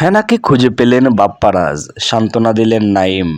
হেনাকে খুঁজে পেলেন বাপ্পারাজ সান্ত্বনা দিলেন নাইম।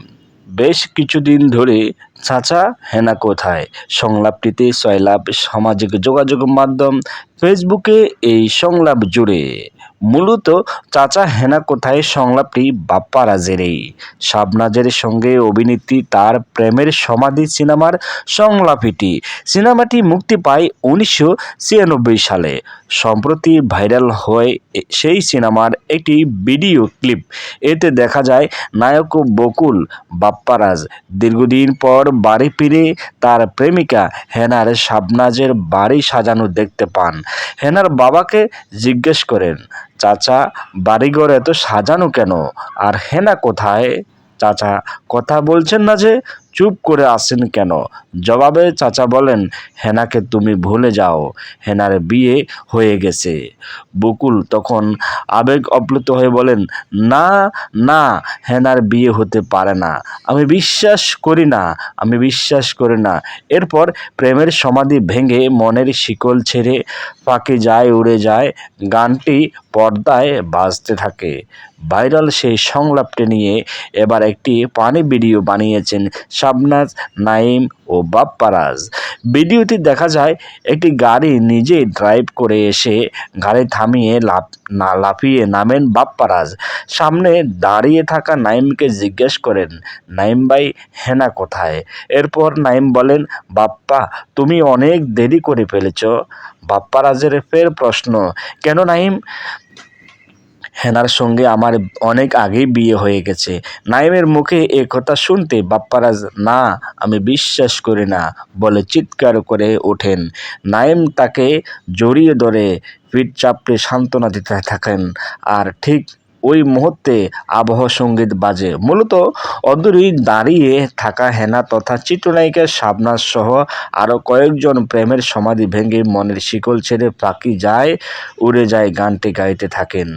বেশ কিছুদিন ধরে চাচা, হেনা কোথায়? সংলাপটিতে সয়লাভ সামাজিক যোগাযোগ মাধ্যম ফেসবুকে এই সংলাপ জুড়ে। মূলত, চাচা, হেনা কোথায় সংলাপটি বাপ্পারাজেরই। শাবনাজের সঙ্গে অভিনেত্রী তার প্রেমের সমাধি সিনেমার সংলাপিটি। সিনেমাটি মুক্তি পায় উনিশশো ছিয়ানব্বই সালে। সম্প্রতি ভাইরাল হয় সেই সিনেমার একটি ভিডিও ক্লিপ। এতে দেখা যায়, নায়ক বকুল বাপ্পারাজ দীর্ঘদিন পর বাড়ি ফিরে তার প্রেমিকা হেনার শাবনাজের বাড়ি সাজানো দেখতে পান। হেনার বাবাকে জিজ্ঞেস করেন, চাচা, বাড়িঘর এত সাজানো কেন? আর হেনা কোথায়? চাচা, কথা বলছেন না যে চুপ করে আসেন কেন? জবাবে চাচা বলেন, হেনাকে তুমি ভুলে যাও, হেনার বিয়ে হয়ে গেছে। বকুল তখন আবেগ অপ্লুত হয়ে বলেন, না না, হেনার বিয়ে হতে পারে না। আমি বিশ্বাস করি না, আমি বিশ্বাস করি না। এরপর প্রেমের সমাধি ভেঙে মনের শিকল ছেড়ে পাখি যায়, উড়ে যায়, গানটি পর্দায় বাজতে থাকে। ভাইরাল সেই সংলাপটি নিয়ে এবার একটি পানি ভিডিও বানিয়েছেন শাবনাজ নাইম ও বাপ্পারাজ। ভিডিওটি দেখা যায়, একটি গাড়ি নিজে ড্রাইভ করে এসে গাড়ি থামিয়ে লাফ, না, লাফিয়ে নামেন বাপ্পারাজ। সামনে দাঁড়িয়ে থাকা নাইমকে জিজ্ঞেস করেন নাইম ভাই, হেনা কোথায়? এরপর নাইম বলেন, বাপ্পা, তুমি অনেক দেরি করে ফেলেছ। বাপ্পারাজের ফের প্রশ্ন, কেন নাইম হেনার সঙ্গে আমার অনেক আগেই বিয়ে হয়ে গেছে। নাইমের মুখে এ কথা শুনতে বাপ্পারাজ না, আমি বিশ্বাস করি না বলে চিৎকার করে ওঠেন। নাইম তাকে জড়িয়ে ধরে পিঠ চাপড়ে সান্ত্বনা দিতে থাকেন আর ঠিক ওই মুহূর্তে আবহ সংগীত বাজে। মূলত অদূরেই দাঁড়িয়ে থাকা হেনা তথা চিত্রনায়িকা শাবনাজ সহ আরও কয়েকজন প্রেমের সমাধি ভেঙে মনের শিকল ছেড়ে পাখি যায়, উড়ে যায় গানটি গাইতে থাকেন।